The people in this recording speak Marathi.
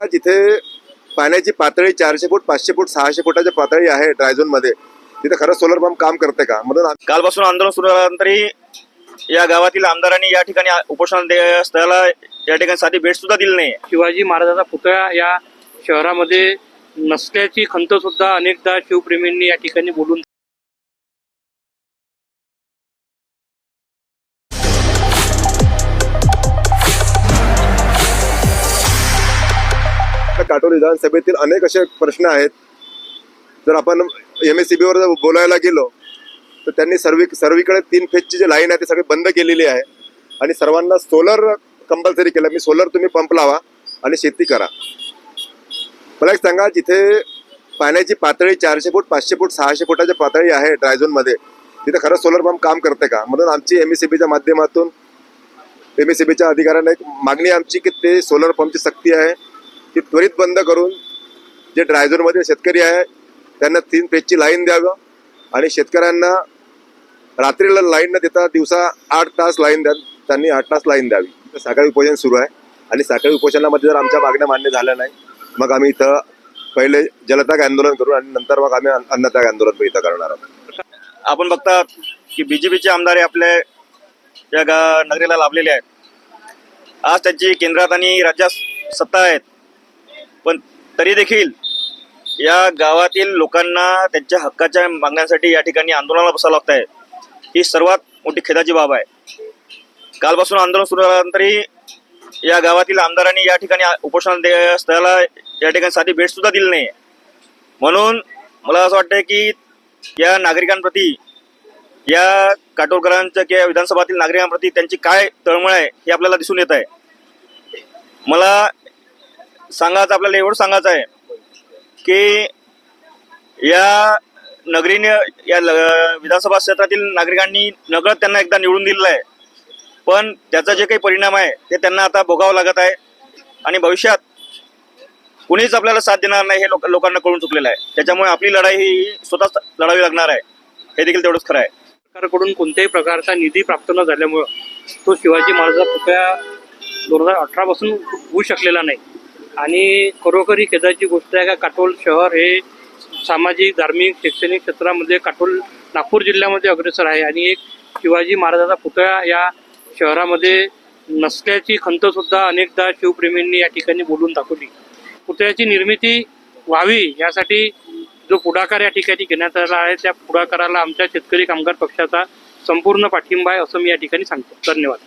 जिथे पाण्याची पातळी चारशे फूट पाचशे फूट सहाशे फुटाची पातळी आहे ड्रायझोनमध्ये तिथे खरंच सोलर पंप काम करते का? म्हणून कालपासून आंदोलन सुरू झाल्यानंतरही या गावातील आमदारांनी या ठिकाणी उपोषण दे- स्थळाला या ठिकाणी साधी भेट सुद्धा दिली नाही. शिवाजी महाराजाचा पुतळा या शहरामध्ये नसल्याची खंत सुद्धा अनेकदा शिवप्रेमींनी या ठिकाणी बोलून काटोल विधानसभेतील अनेक असे प्रश्न आहेत. जर आपण एम एस सी बीवर बोलायला गेलो तर त्यांनी सर्वी सर्वीकडे तीन फेजची जी लाईन आहे ती सगळी बंद केलेली आहे. आणि सर्वांना सोलर कंपल्सरी केलं. मी सोलर तुम्ही पंप लावा आणि शेती करा. मला एक सांगा जिथे पाण्याची पातळी चारशे फूट पाचशे फूट सहाशे फुटाची पातळी आहे ड्रायझोनमध्ये तिथे खरंच सोलर पंप काम करते का? म्हणून आमची एम एस सी बीच्या माध्यमातून एम एस सी बीच्या अधिकाऱ्यांना एक मागणी आमची की ते सोलर पंपची सक्ती आहे. ती त्वरित बंद करून जे ड्रायझोनमध्ये शेतकरी आहे त्यांना तीन पेजची लाईन द्यावं आणि शेतकऱ्यांना रात्रीला लाईन न देता दिवसा आठ तास लाईन द्या त्यांनी आठ तास लाईन द्यावी. तर साखळी उपोषण सुरू आहे आणि साखळी उपोषणामध्ये जर आमच्या मागण्या मान्य झाल्या नाही मग आम्ही इथं पहिले जलताग आंदोलन करू आणि नंतर मग आम्ही अन्नताग आंदोलन इथं करणार आहोत. आपण बघतात की बीजेपीचे आमदार हे आपल्या या गा नगरीला लाभलेले आहेत. आज त्यांची केंद्रात आणि राज्यात सत्ता आहेत. पण तरी देखील या गावातील लोकांना त्यांच्या हक्काच्या मागण्यांसाठी या ठिकाणी आंदोलनाला बसावं लागत आहे ही सर्वात मोठी खेदाची बाब आहे. कालपासून आंदोलन सुरू झाल्यानंतरही या गावातील आमदारांनी या ठिकाणी उपोषण दे- स्थळाला या ठिकाणी साधी भेटसुद्धा दिली नाही म्हणून मला असं वाटतं की या नागरिकांप्रती या काटोलकरांच्या किंवा विधानसभातील नागरिकांप्रती त्यांची काय तळमळ आहे हे आपल्याला दिसून येत आहे मला सांगायचं आपल्याला एवढं सांगायचं आहे की या नगरीने या ल- विधानसभा क्षेत्रातील नागरिकांनी नगर त्यांना एकदा निवडून दिलेलं आहे. पण त्याचा जे काही परिणाम आहे ते त्यांना आता भोगावं लागत आहे आणि भविष्यात कुणीच आपल्याला साथ देणार नाही हे लोक लोकांना कळून चुकलेलं आहे. त्याच्यामुळे आपली लढाई ही स्वतःच लढावी लागणार आहे. हे देखील तेवढंच खरं आहे. सरकारकडून कोणत्याही प्रकारचा निधी प्राप्त न झाल्यामुळं तो शिवाजी महाराजांचा पुतळा दोन हजार अठरापासून होऊ शकलेला नाही. आणि खरोखरी खेदाची गोष्ट आहे का काटोल शहर हे सामाजिक धार्मिक शैक्षणिक क्षेत्रामध्ये काटोल नागपूर जिल्ह्यामध्ये अग्रेसर आहे. आणि एक शिवाजी महाराजाचा पुतळा या शहरामध्ये नसल्याची खंतसुद्धा अनेकदा शिवप्रेमींनी या ठिकाणी बोलून दाखवली. पुतळ्याची निर्मिती व्हावी यासाठी जो पुढाकार या ठिकाणी घेण्यात आला आहे त्या पुढाकाराला आमच्या शेतकरी कामगार पक्षाचा संपूर्ण पाठिंबा आहे असं मी या ठिकाणी सांगतो. धन्यवाद.